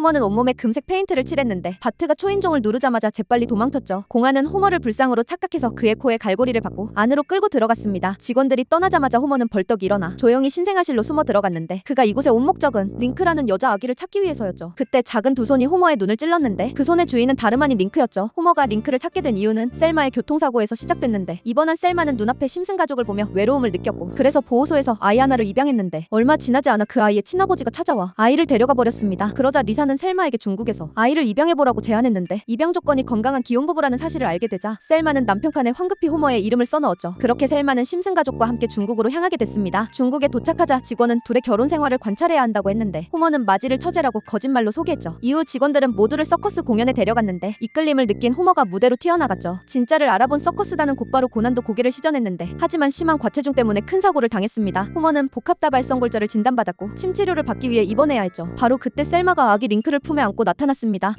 호머는 온몸에 금색 페인트를 칠했는데 바트가 초인종을 누르자마자 재빨리 도망쳤죠. 공안은 호머를 불상으로 착각해서 그의 코에 갈고리를 받고 안으로 끌고 들어갔습니다. 직원들이 떠나자마자 호머는 벌떡 일어나 조용히 신생아실로 숨어 들어갔는데 그가 이곳에 온 목적은 링크라는 여자 아기를 찾기 위해서였죠. 그때 작은 두 손이 호머의 눈을 찔렀는데 그 손의 주인은 다름 아닌 링크였죠. 호머가 링크를 찾게 된 이유는 셀마의 교통사고에서 시작됐는데 이번한 셀마는 눈앞에 심슨 가족을 보며 외로움을 느꼈고 그래서 보호소에서 아이 하나를 입양했는데 얼마 지나지 않아 그 아이의 친아버지가 찾아와 아이를 데려가 버렸습니다. 그러자 리사는 셀마에게 중국에서 아이를 입양해보라고 제안했는데 입양 조건이 건강한 기혼부부라는 사실을 알게 되자 셀마는 남편 칸에 황급히 호머의 이름을 써넣었죠. 그렇게 셀마는 심슨 가족과 함께 중국으로 향하게 됐습니다. 중국에 도착하자 직원은 둘의 결혼 생활을 관찰해야 한다고 했는데 호머는 마지를 처제라고 거짓말로 소개했죠. 이후 직원들은 모두를 서커스 공연에 데려갔는데 이끌림을 느낀 호머가 무대로 튀어나갔죠. 진짜를 알아본 서커스단은 곧바로 고난도 고개를 시전했는데 하지만 심한 과체중 때문에 큰 사고를 당했습니다. 호머는 복합다발성 골절을 진단받았고 침 치료를 받기 위해 입원해야 했죠. 바로 그때 셀마가 아기 링크를 품에 안고 나타났습니다.